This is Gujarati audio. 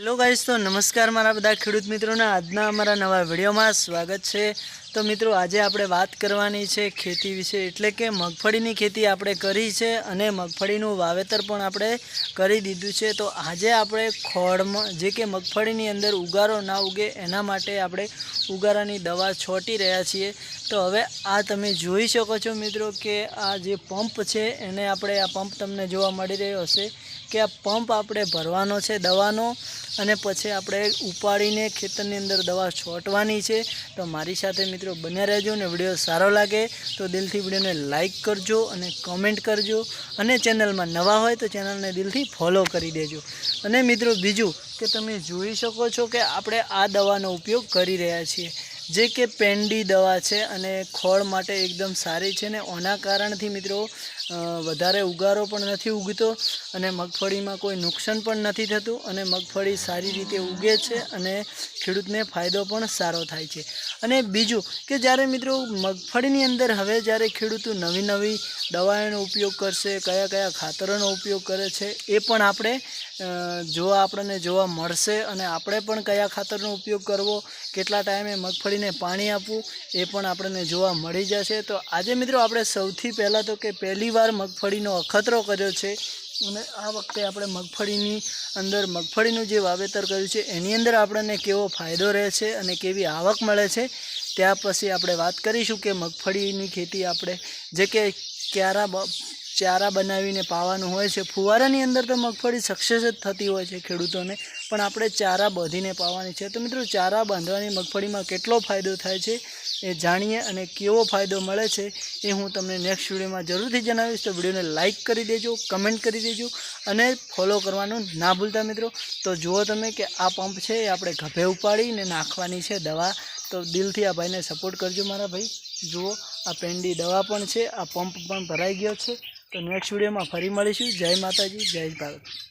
હેલો ગાઈસ, તો નમસ્કાર મારા બધા ખેડૂત મિત્રોના. આજના અમારા નવા વિડીયોમાં સ્વાગત છે. તો મિત્રો, આજે આપણે વાત કરવાની છે ખેતી વિશે, એટલે કે મગફળીની ખેતી આપણે કરી છે અને મગફળીનું વાવેતર પણ આપણે કરી દીધું છે. તો આજે આપણે ખોળમાં, જે કે મગફળીની અંદર ઉગારો ના ઉગે, એના માટે આપણે ઉગારાની દવા છોટી રહ્યા છીએ. તો હવે આ તમે જોઈ શકો છો મિત્રો કે આ જે પંપ છે, એને આપણે આ પંપ તમને જોવા મળી રહ્યો હશે કે આ પંપ આપણે ભરવાનો છે દવાનો. અને પછી આપણે ઉપાડીને ખેતરની અંદર દવા છોટવાની છે. તો મારી સાથે મિત્રો બન્યા રહેજો ને વીડિયો સારો લાગે તો દિલથી વિડીયોને લાઇક કરજો અને કમેન્ટ કરજો. અને ચેનલમાં નવા હોય તો ચેનલને દિલથી ફોલો કરી દેજો. અને મિત્રો બીજું કે તમે જોઈ શકો છો કે આપણે આ દવાનો ઉપયોગ કરી રહ્યા છીએ. જે કે પેન્ડી દવા છે અને ખોળ માટે એકદમ સારી છે ને ઓના કારણથી મિત્રો વધારે ઉગારો પણ નથી ઉગતો અને મગફળીમાં કોઈ નુકસાન પણ નથી થતું અને મગફળી સારી રીતે ઉગે છે અને ખેડૂતને ફાયદો પણ સારો થાય છે. અને બીજું કે જ્યારે મિત્રો મગફળીની અંદર હવે જ્યારે ખેડૂતો નવી નવી દવાઓનો ઉપયોગ કરશે, કયા કયા ખાતરોનો ઉપયોગ કરે છે, એ પણ આપણે જોવા આપણને જોવા મળશે અને આપણે પણ કયા ખાતરનો ઉપયોગ કરવો, કેટલા ટાઈમે મગફળીને પાણી આપવું, એ પણ આપણને જોવા મળી જશે. તો આજે મિત્રો આપણે સૌથી પહેલાં તો કે પહેલી વાર મગફળીનો અખતરો કર્યો છે અને આ વખતે આપણે મગફળીની અંદર મગફળીનું જે વાવેતર કર્યું છે, એની અંદર આપણને કેવો ફાયદો રહે છે અને કેવી આવક મળે છે, ત્યાં પછી આપણે વાત કરીશું કે મગફળીની ખેતી આપણે જે કે ક્યારા ચારા બનાવીને પાવાનું હોય છે, ફુવારાની અંદર તો મગફળી સક્સેસ જ થતી હોય છે ખેડૂતોને, પણ આપણે ચારા બાંધીને પાવાની છે. તો મિત્રો, ચારા બાંધવાની મગફળીમાં કેટલો ફાયદો થાય છે? એ જાણીએ અને કેવો ફાયદો મળે છે એ હું તમને નેક્સ્ટ વિડીયોમાં જરૂરથી જણાવીશ. તો વિડીયોને લાઇક કરી દેજો કમેન્ટ કરી દેજો અને ફોલો કરવાનું ના ભૂલતા મિત્રો. તો જુઓ તમે કે આ પંપ છે એ આપણે ગભે ઉપાડીને નાખવાની છે દવા. તો દિલથી આ ભાઈને સપોર્ટ કરજો મારા ભાઈ. જુઓ, આ પેન્ડી દવા પણ છે, આ પંપ પણ ભરાઈ ગયો છે. તો નેક્સ્ટ વિડીયોમાં ફરી મળીશું. જય માતાજી, જય ભારત.